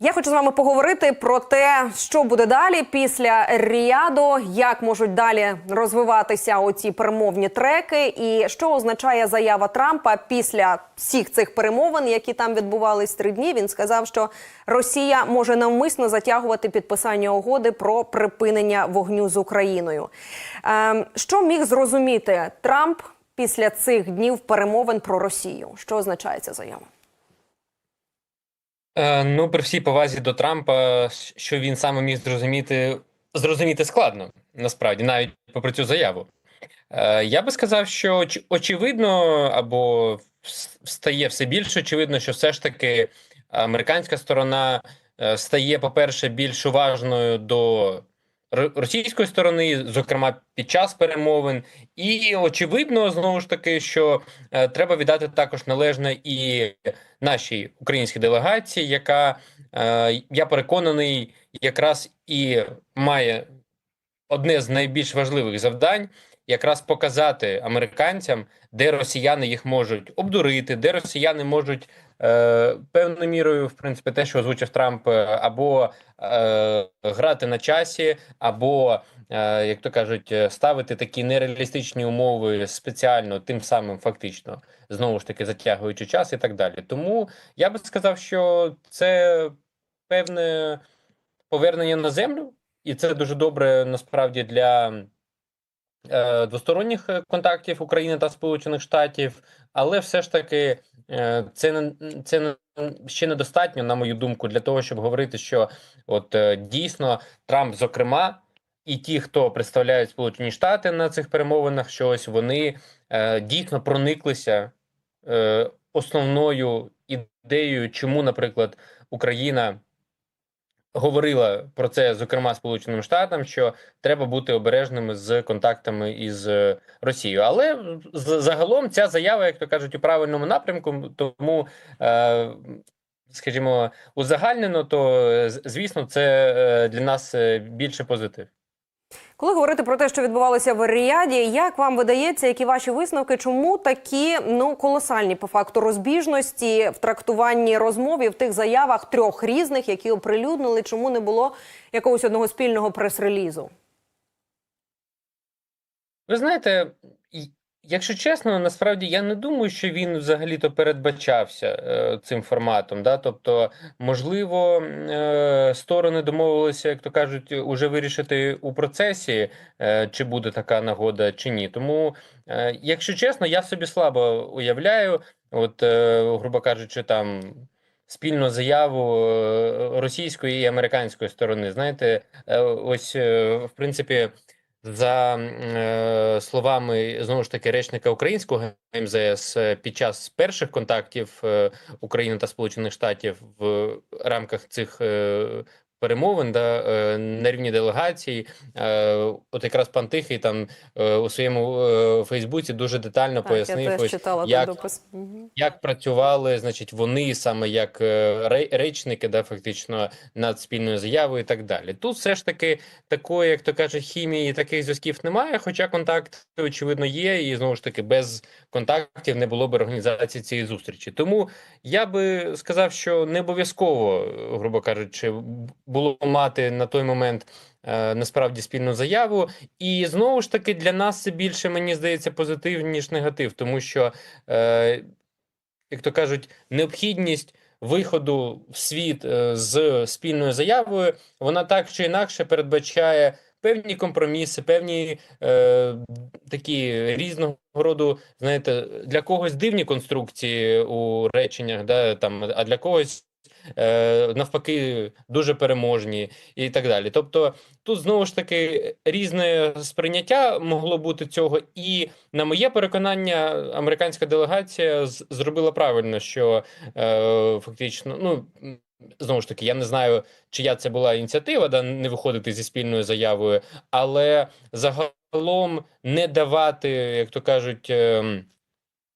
Я хочу з вами поговорити про те, що буде далі після Ріаду, як можуть далі розвиватися оці перемовні треки, і що означає заява Трампа після всіх цих перемовин, які там відбувались три дні. Він сказав, що Росія може навмисно затягувати підписання угоди про припинення вогню з Україною. Ем, що міг зрозуміти Трамп після цих днів перемовин про Росію? Що означає ця заява? Е, Ну, при всій повазі до Трампа, що він саме міг зрозуміти, зрозуміти складно, насправді, навіть попри цю заяву. Е, Я би сказав, що очевидно, або стає все більш очевидно, що все ж таки американська сторона е, стає, по-перше, більш уважною до російської сторони, зокрема під час перемовин, і очевидно, знову ж таки, що е, треба віддати також належне і нашій українській делегації, яка е, я переконаний, якраз і має одне з найбільш важливих завдань. Якраз показати американцям, де росіяни їх можуть обдурити, де росіяни можуть е, певною мірою, в принципі, те, що озвучив Трамп, е, або е, грати на часі, або, е, як то кажуть, ставити такі нереалістичні умови спеціально, тим самим фактично, знову ж таки затягуючи час і так далі. Тому я би сказав, що це певне повернення на землю, і це дуже добре насправді для двосторонніх е, контактів України та Сполучених Штатів, але все ж таки е, це не це не ще недостатньо, на мою думку, для того, щоб говорити, що от е, дійсно Трамп, зокрема, і ті, хто представляють Сполучені Штати на цих перемовинах, що ось вони е, дійсно прониклися е, основною ідеєю, чому, наприклад, Україна говорила про це, зокрема Сполученим Штатам, що треба бути обережними з контактами із е, Росією. Але загалом ця заява, як то кажуть, у правильному напрямку. Тому, е, скажімо, узагальнено, то е, звісно, це е, для нас більше позитив. Коли говорити про те, що відбувалося в Ріаді, як вам видається, які ваші висновки? Чому такі ну колосальні по факту розбіжності в трактуванні розмов в тих заявах трьох різних, які оприлюднили? Чому не було якогось одного спільного прес-релізу? Ви знаєте, якщо чесно, насправді я не думаю, що він взагалі-то передбачався е, цим форматом. Да? Тобто, можливо, е, сторони домовилися, як то кажуть, уже вирішити у процесі, е, чи буде така нагода, чи ні. Тому, е, якщо чесно, я собі слабо уявляю, от, е, грубо кажучи, там. Спільну заяву е, російської і американської сторони. Знаєте, е, ось е, в принципі, за е, словами знову ж таки речника українського МЗС, е, під час перших контактів е, України та Сполучених Штатів в рамках цих е, перемовин да, е, на рівні делегацій, е, от якраз пан Тихий там е, у своєму Фейсбуці дуже детально пояснив, я ось, читала як, допис. Як працювали, значить, вони саме як ре- речники, да, фактично над спільною заявою і так далі. Тут все ж таки такої, як то кажуть, хімії таких зв'язків немає. Хоча контакти, очевидно, є, і знову ж таки без контактів не було б організації цієї зустрічі. Тому я би сказав, що не обов'язково, грубо кажучи, було мати на той момент. е, Насправді спільну заяву, і знову ж таки для нас це більше мені здається позитив ніж негатив, тому що е, як то кажуть, необхідність виходу в світ е, з спільною заявою, вона так чи інакше передбачає певні компроміси, певні е, такі різного роду, знаєте, для когось дивні конструкції у реченнях, да, там, а для когось. Е, Навпаки, дуже переможні і так далі. Тобто, тут знову ж таки різне сприйняття могло бути цього, і на моє переконання, американська делегація зробила правильно, що е, фактично, ну знову ж таки, я не знаю, чия це була ініціатива, да, не виходити зі спільною заявою, але загалом не давати, як то кажуть, ем,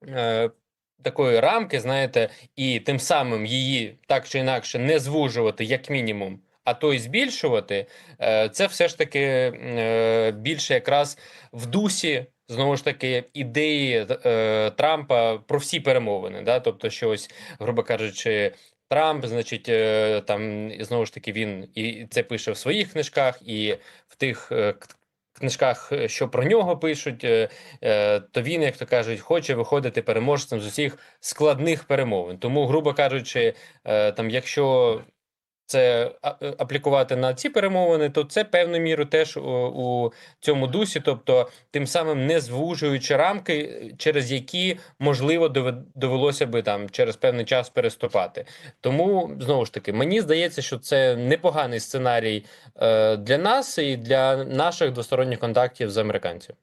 е, такої рамки, знаєте, і тим самим її так чи інакше не звужувати, як мінімум. А то й збільшувати, е, це все ж таки е, більше якраз в дусі знову ж таки ідеї е, Трампа про всі перемовини. Да? Тобто, що ось, грубо кажучи, Трамп, значить, там знову ж таки він і це пише в своїх книжках, і в тих книжках, е, що про нього пишуть, е, е, то він, як то кажуть, хоче виходити переможцем з усіх складних перемовин. Тому, грубо кажучи, там, якщо це е, аплікувати на ці перемовини, то це певною мірою теж у, у цьому дусі, тобто тим самим не звужуючи рамки, е, через які можливо дове- довелося би там через певний час переступати. Тому знову ж таки, мені здається, що це непоганий сценарій е, для нас і для наших двосторонніх контактів з американцями.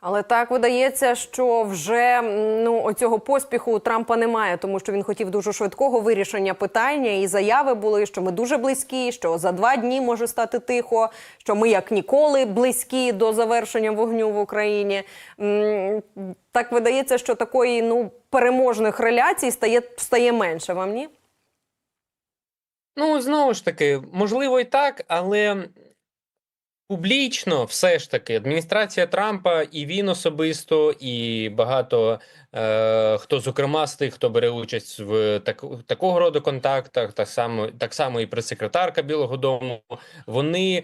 Але так видається, що вже ну оцього поспіху у Трампа немає, тому що він хотів дуже швидкого вирішення питання, і заяви були, що ми дуже близькі, що за два дні може стати тихо, що ми як ніколи близькі до завершення вогню в Україні. Так видається, що такої ну переможних реляцій стає стає менше. Вам ні? Ну, знову ж таки, можливо, і так, але публічно все ж таки адміністрація Трампа і він особисто, і багато е, хто, зокрема, з тих, хто бере участь в так, такого роду контактах, так само, так само і прес-секретарка Білого Дому, вони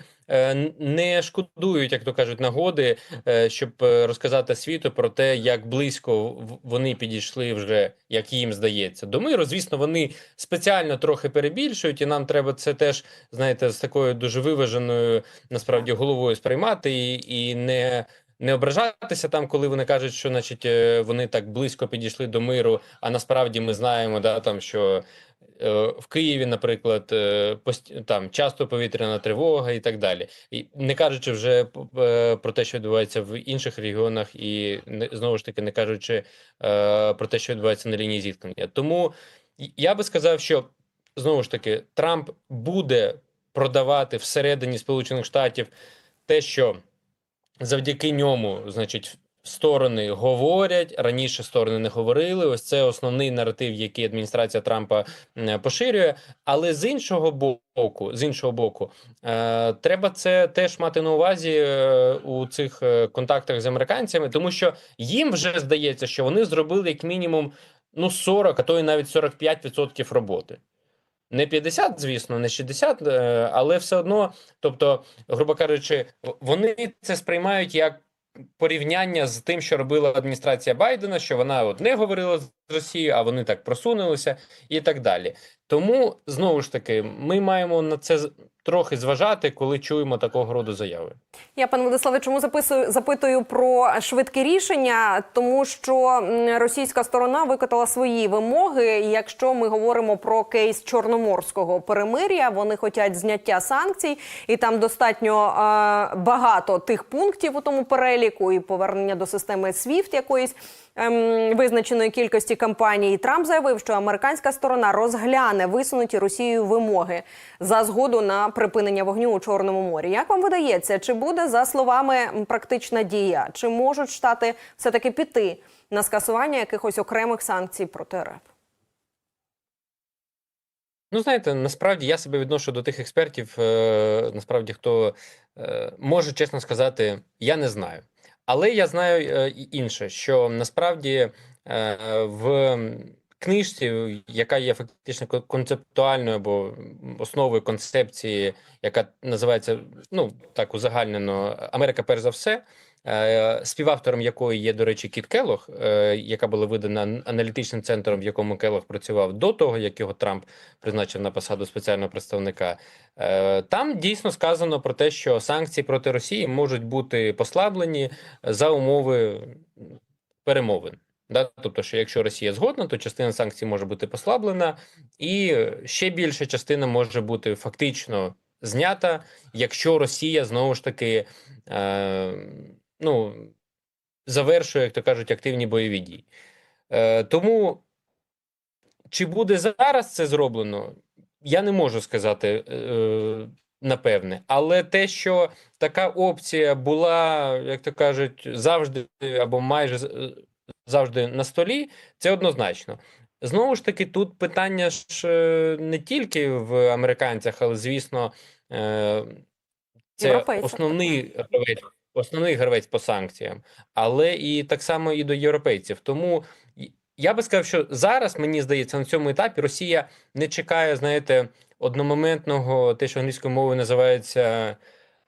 не шкодують, як то кажуть, нагоди, е, щоб е, розказати світу про те, як близько вони підійшли вже, як їм здається, до миру. Звісно, вони спеціально трохи перебільшують, і нам треба це теж, знаєте, з такою дуже виваженою насправді головою сприймати і, і не. Не ображатися там, коли вони кажуть, що значить е, вони так близько підійшли до миру. А насправді ми знаємо, да там що е, в Києві, наприклад, е, там часто повітряна тривога і так далі. І не кажучи вже е, про те, що відбувається в інших регіонах, і знову ж таки не кажучи е, про те, що відбувається на лінії зіткнення. Тому я би сказав, що знову ж таки Трамп буде продавати всередині Сполучених Штатів те, що завдяки ньому, значить, сторони говорять раніше сторони не говорили. Ось це основний наратив, який адміністрація Трампа поширює. Але з іншого боку, з іншого боку, е, треба це теж мати на увазі е, у цих е, контактах з американцями, тому що їм вже здається, що вони зробили як мінімум ну 40, а то і навіть 45% роботи. Не 50, звісно, не 60, е, але все одно, тобто, грубо кажучи, вони це сприймають як порівняння з тим, що робила адміністрація Байдена, що вона от не говорила з Росією, а вони так просунулися і так далі. Тому знову ж таки, ми маємо на це трохи зважати, коли чуємо такого роду заяви. Я, пане Владиславе, чому записую запитую про швидкі рішення? Тому що російська сторона викотала свої вимоги. Якщо ми говоримо про кейс чорноморського перемир'я, вони хочуть зняття санкцій, і там достатньо е, багато тих пунктів у тому переліку, і повернення до системи SWIFT якоїсь ем, визначеної кількості компаній. І Трамп заявив, що американська сторона розгляне висунуті Росією вимоги за згоду на припинення вогню у Чорному морі. Як вам видається, чи буде за словами практична дія? Чи можуть штати все таки піти на скасування якихось окремих санкцій проти РФ? Ну, знаєте, насправді я себе відношу до тих експертів, е, насправді, хто е, може чесно сказати, я не знаю. Але я знаю е, інше, що насправді е, в книжці, яка є фактично концептуальною або основою концепції, яка називається ну так узагальнено Америка перш за все. е, Співавтором якої є, до речі, Кіт Келох, е, яка була видана аналітичним центром, в якому Келох працював до того, як його Трамп призначив на посаду спеціального представника. Е, Там дійсно сказано про те, що санкції проти Росії можуть бути послаблені за умови перемовин. Да? Тобто, що якщо Росія згодна, то частина санкцій може бути послаблена, і ще більша частина може бути фактично знята, якщо Росія знову ж таки е, ну, завершує, як то кажуть, активні бойові дії. Е, тому чи буде зараз це зроблено, я не можу сказати е, напевне. Але те, що така опція була, як то кажуть, завжди або майже е, завжди на столі, це однозначно. Знову ж таки, тут питання ж е, не тільки в американцях, але звісно, е, це основний гравець, основний гравець по санкціям, але і так само і до європейців. Тому я би сказав, що зараз мені здається на цьому етапі Росія не чекає, знаєте, одномоментного, те, що англійською мовою називається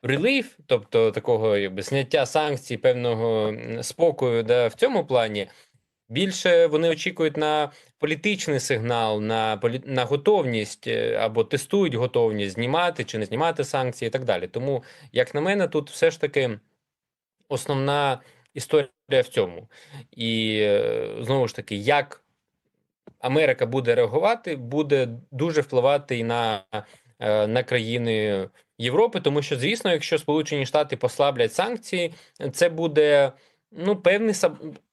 relief, тобто такого якби зняття санкцій, певного спокою, да, в цьому плані. Більше вони очікують на політичний сигнал, на полі... на готовність е, або тестують готовність знімати чи не знімати санкції і так далі. Тому, як на мене, тут все ж таки основна історія в цьому. І е, знову ж таки, як Америка буде реагувати, буде дуже впливати і на, е, на країни Європи, тому що, звісно, якщо Сполучені Штати послаблять санкції, це буде ну певний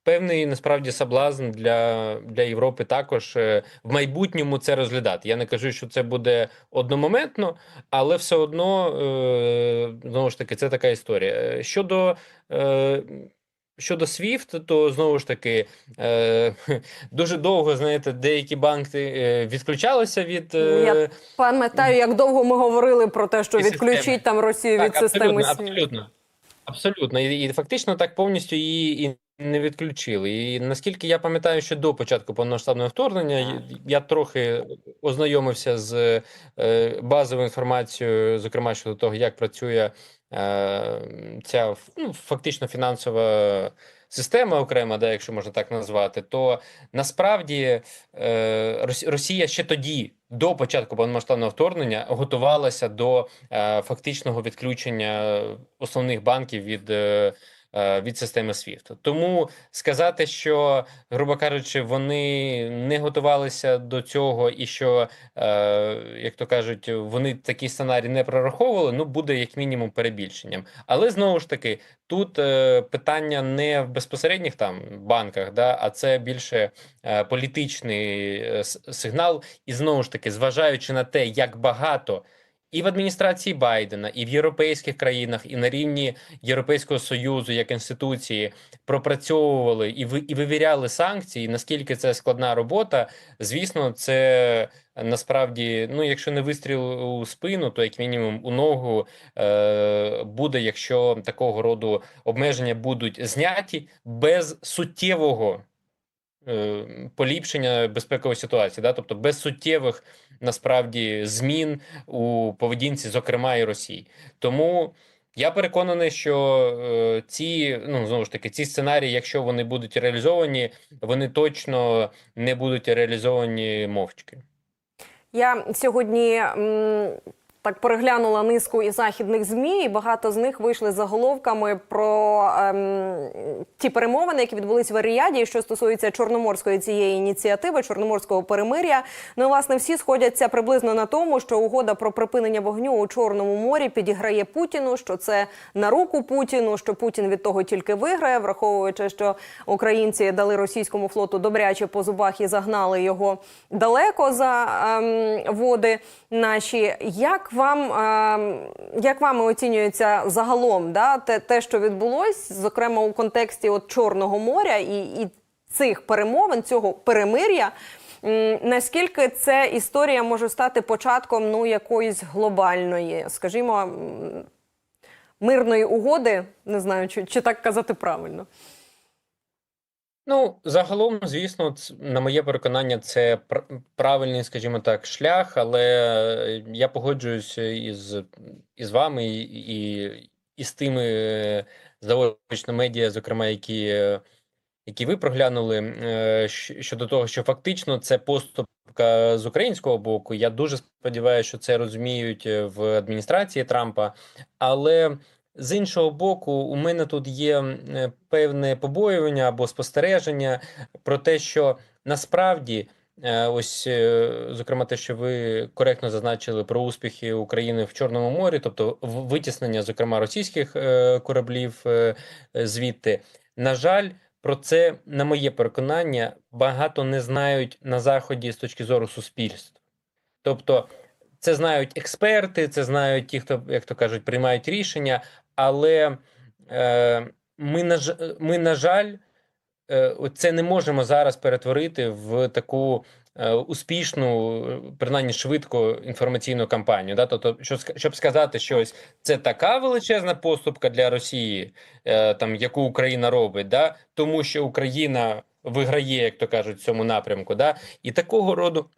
певний насправді соблазн для, для Європи також е, в майбутньому це розглядати. Я не кажу, що це буде одномоментно, але все одно е, знову ж таки це така історія. Е, Щодо Щодо SWIFT, то знову ж таки е, дуже довго, знаєте, деякі банки е, відключалися від е, Я Пам'ятаю, як довго ми говорили про те, що І системи. відключить там Росію від системи SWIFT. абсолютно. Абсолютно. І, і фактично так повністю її і не відключили. І наскільки я пам'ятаю, що до початку повномасштабного вторгнення я, я трохи ознайомився з е, базовою інформацією, зокрема щодо того, як працює ця ну, фактично фінансова система окрема, да, якщо можна так назвати, то насправді е, Рос- Росія ще тоді, до початку повномасштабного вторгнення, готувалася до е, фактичного відключення основних банків від, е, е, від системи SWIFT. Тому сказати, що, грубо кажучи, вони не готувалися до цього, і що, е, як то кажуть, вони такий сценарій не прораховували, ну буде як мінімум перебільшенням. Але знову ж таки, тут е, питання не в безпосередніх там банках, да, а це більше е, політичний е, сигнал. І знову ж таки, зважаючи на те, як багато і в адміністрації Байдена, і в європейських країнах, і на рівні Європейського союзу як інституції пропрацьовували і ви і вивіряли санкції. Наскільки це складна робота? Звісно, це насправді, ну якщо не вистріл у спину, то як мінімум у ногу е, буде, якщо такого роду обмеження будуть зняті без суттєвого поліпшення безпекової ситуації, да? тобто без суттєвих насправді змін у поведінці, зокрема і Росії. Тому я переконаний, що е, ці ну знову ж таки ці сценарії, якщо вони будуть реалізовані, вони точно не будуть реалізовані мовчки. Я сьогодні так переглянула низку і західних змі, і багато з них вийшли заголовками про ем, ті перемовини, які відбулись в Ріаді, що стосується чорноморської цієї ініціативи, чорноморського перемиря. Ну, власне, всі сходяться приблизно на тому, що угода про припинення вогню у Чорному морі підіграє Путіну, що це на руку Путіну, що Путін від того тільки виграє, враховуючи, що українці дали російському флоту добряче по зубах і загнали його далеко за ем, води наші. Як вам ем, як вами оцінюється загалом да, те, те, що відбулось, зокрема у контексті от Чорного моря і, і цих перемовин, цього перемир'я? Наскільки ця історія може стати початком ну якоїсь глобальної, скажімо, мирної угоди? Не знаю, чи, чи так казати правильно. Ну, загалом, звісно, на моє переконання, це пр- правильний, скажімо так, шлях, але е, я погоджуюся із, із вами і, і, з тими е, заочно медіа, зокрема, які, е, які ви проглянули, е, щодо того, що фактично це поступка з українського боку. Я дуже сподіваюся, що це розуміють е, в адміністрації Трампа, але. З іншого боку, у мене тут є е, певне побоювання або спостереження про те, що насправді, е, ось е, зокрема, те, що ви коректно зазначили про успіхи України в Чорному морі, тобто витіснення, зокрема, російських кораблів звідти. На жаль, про це, на моє переконання, багато не знають на заході з точки зору суспільства. Тобто, це знають експерти, це знають ті, хто, як то кажуть, приймають рішення, але е, ми, на, ж- ми, на жаль, е, це не можемо зараз перетворити в таку е, успішну, принаймні швидку інформаційну кампанію. Да? Тобто, що, ска- щоб сказати, що ось це така величезна поступка для Росії, е, там, яку Україна робить, да? тому що Україна виграє, як то кажуть, в цьому напрямку. Да? І такого роду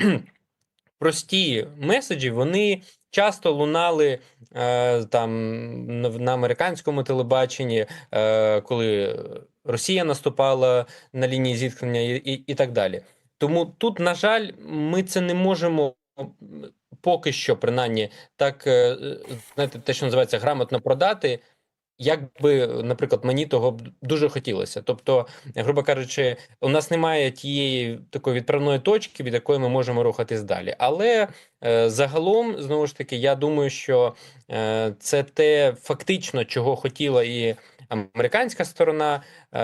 прості меседжі вони часто лунали е, там на, американському телебаченні, е, коли Росія наступала на лінії зіткнення і, і, і так далі. Тому тут, на жаль, ми це не можемо поки що, принаймні, так е, знаєте, те, що називається грамотно продати. Як би, наприклад, мені того б дуже хотілося. Тобто, грубо кажучи, у нас немає тієї такої відправної точки, від якої ми можемо рухатись далі. Але е, загалом, знову ж таки, я думаю, що е, це те фактично, чого хотіла і американська сторона. Е,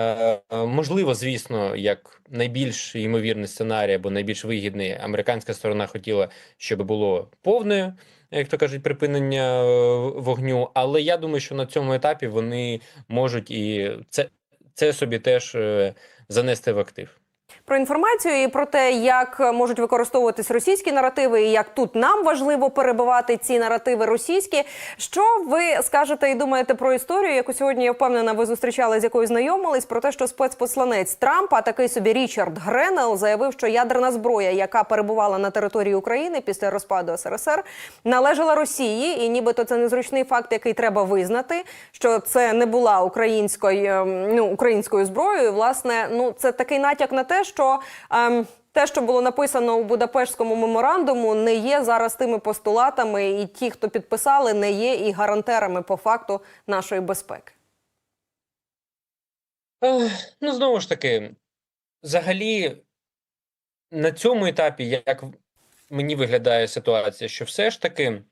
е, можливо, звісно, як найбільш ймовірний сценарій або найбільш вигідний, американська сторона хотіла, щоб було повне, як то кажуть, припинення е, вогню. Але я думаю, що на цьому етапі вони можуть і це, це собі теж е, занести в актив. Про інформацію і про те, як можуть використовуватись російські наративи, і як тут нам важливо перебивати ці наративи російські. Що ви скажете і думаєте про історію, яку сьогодні я впевнена, ви зустрічали з якою знайомились про те, що спецпосланець Трампа, такий собі Річард Гренел, заявив, що ядерна зброя, яка перебувала на території України після розпаду СРСР, належала Росії, і нібито це незручний факт, який треба визнати, що це не була українською, ем, ну українською зброєю. Власне, ну це такий натяк на те, що ем, те, що було написано у Будапештському меморандуму, не є зараз тими постулатами, і ті, хто підписали, не є і гарантерами по факту нашої безпеки. Ну, знову ж таки, взагалі, на цьому етапі, як мені виглядає ситуація, що все ж таки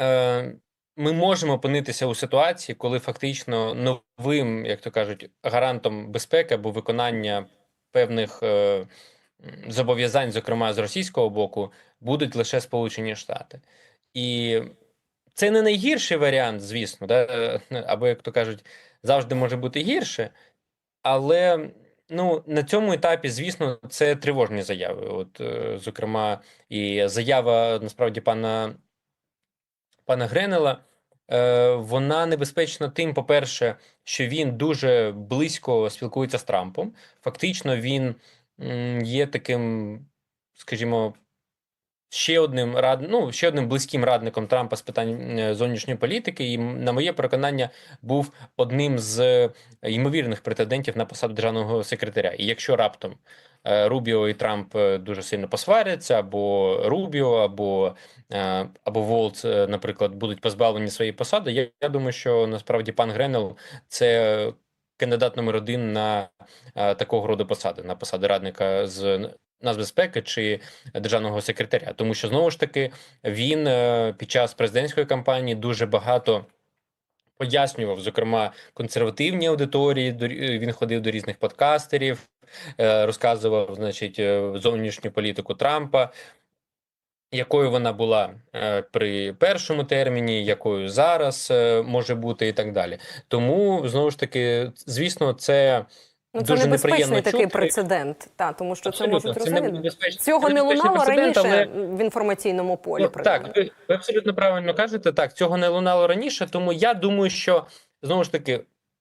е, ми можемо опинитися у ситуації, коли фактично новим, як то кажуть, гарантом безпеки або виконання певних е, зобов'язань, зокрема з російського боку, будуть лише Сполучені Штати. І це не найгірший варіант, звісно, да? е, або, як то кажуть, завжди може бути гірше, але ну, на цьому етапі, звісно, це тривожні заяви. От, е, зокрема, і заява насправді пана, пана Гренела. е, Вона небезпечна тим, по-перше, що він дуже близько спілкується з Трампом. Фактично, він є таким, скажімо, ще одним рад... ну, ще одним близьким радником Трампа з питань е, зовнішньої політики, і на моє переконання був одним з е, ймовірних претендентів на посаду державного секретаря. І якщо раптом Рубіо і Трамп е, дуже сильно посваряться, або Рубіо, або, е, або Волц, е, наприклад, будуть позбавлені своєї посади, я, я думаю, що насправді пан Гренел це кандидат номер один на е, такого роду посади, на посади радника з нацбезпеки чи державного секретаря, тому що знову ж таки він е, під час президентської кампанії дуже багато пояснював, зокрема, консервативній аудиторії. Він ходив до різних подкастерів, е, розказував, значить, е, зовнішню політику Трампа. Якою вона була е, при першому терміні, якою зараз може бути, і так далі. Тому знову ж таки, звісно, це Ну це дуже небезпечний такий чути. прецедент, та тому що Абсолютно, це можуть небезпечний- Цього не лунало раніше але- в інформаційному полі. Ну, так, ви, ви абсолютно правильно кажете. Так, цього не лунало раніше, тому я думаю, що знову ж таки,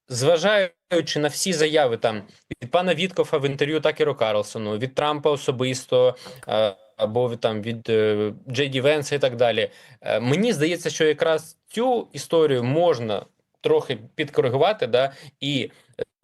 зважаючи на всі заяви там від пана Віткофа в інтерв'ю Такеру Карлсону, від Трампа особисто. Або там від е, Джей Ді Венса і так далі. Е, Мені здається, що якраз цю історію можна трохи підкоригувати, да, і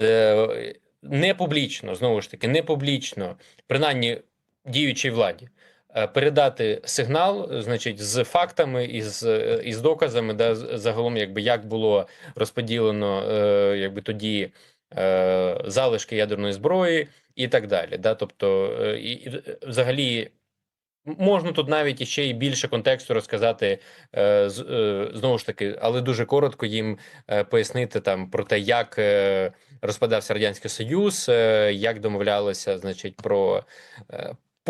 е, не публічно, знову ж таки, не публічно, принаймні діючій владі, е, передати сигнал, значить, з фактами і з, е, і з доказами, да, загалом, якби як було розподілено е, якби тоді е, залишки ядерної зброї і так далі. Да, тобто, і, і взагалі. Можна тут навіть іще і більше контексту розказати е, е, знову ж таки, але дуже коротко їм е, пояснити там про те, як розпадався радянський союз, як домовлялися, значить, про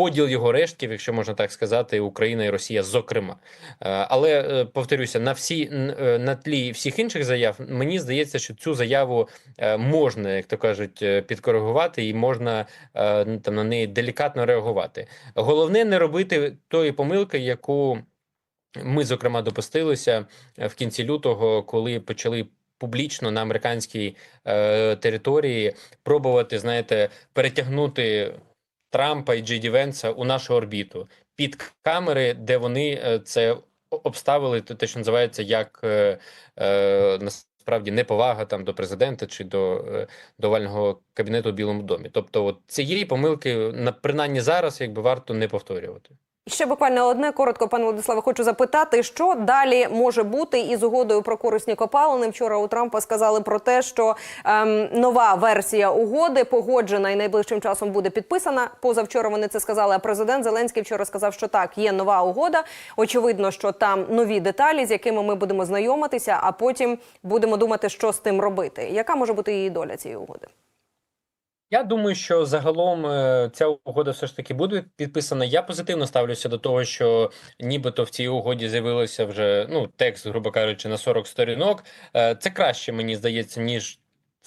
поділ його рештків, якщо можна так сказати, Україна і Росія, зокрема. Е, але е, повторюся, на всі е, на тлі всіх інших заяв, мені здається, що цю заяву можна, як то кажуть, підкоригувати, і можна там на неї делікатно реагувати. Головне не робити тої помилки, яку ми, зокрема, допустилися в кінці лютого, коли почали публічно на американській е, території пробувати, знаєте, перетягнути Трампа і Джейді Венса у нашу орбіту під камери, де вони е, це обставили, те, що називається як е, е, насправді неповага там до президента чи до, е, до овального кабінету в Білому домі. Тобто, от цієї помилки на принаймні зараз, якби варто не повторювати. Ще буквально одне коротко, пане Владиславе, хочу запитати, що далі може бути із угодою про корисні копалини. Вчора у Трампа сказали про те, що ем, нова версія угоди погоджена і найближчим часом буде підписана. Позавчора вони це сказали. А президент Зеленський вчора сказав, що так, є нова угода. Очевидно, що там нові деталі, з якими ми будемо знайомитися, а потім будемо думати, що з тим робити. Яка може бути її доля цієї угоди? Я думаю, що загалом е, ця угода все ж таки буде підписана. Я позитивно ставлюся до того, що нібито в цій угоді з'явилося вже ну текст, грубо кажучи, на 40 сторінок. Е, Це краще, мені здається, ніж.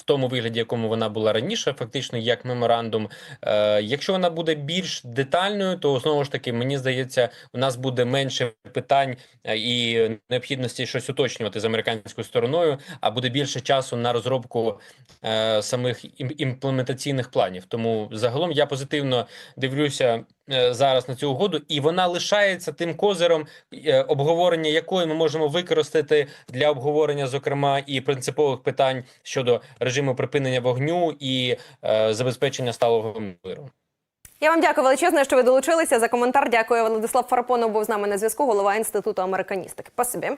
В тому вигляді, якому вона була раніше, фактично як меморандум. Е, якщо вона буде більш детальною, то знову ж таки мені здається, у нас буде менше питань е, і необхідності щось уточнювати з американською стороною, а буде більше часу на розробку е, самих імплементаційних планів. Тому загалом я позитивно дивлюся зараз на цю угоду, і вона лишається тим козиром, е, обговорення якої ми можемо використати для обговорення, зокрема, і принципових питань щодо режиму припинення вогню і е, забезпечення сталого миру. Я вам дякую величезне, що ви долучилися за коментар. Дякую, Владислав Фарапонов був з нами на зв'язку. Голова інституту американістики. Спасибі.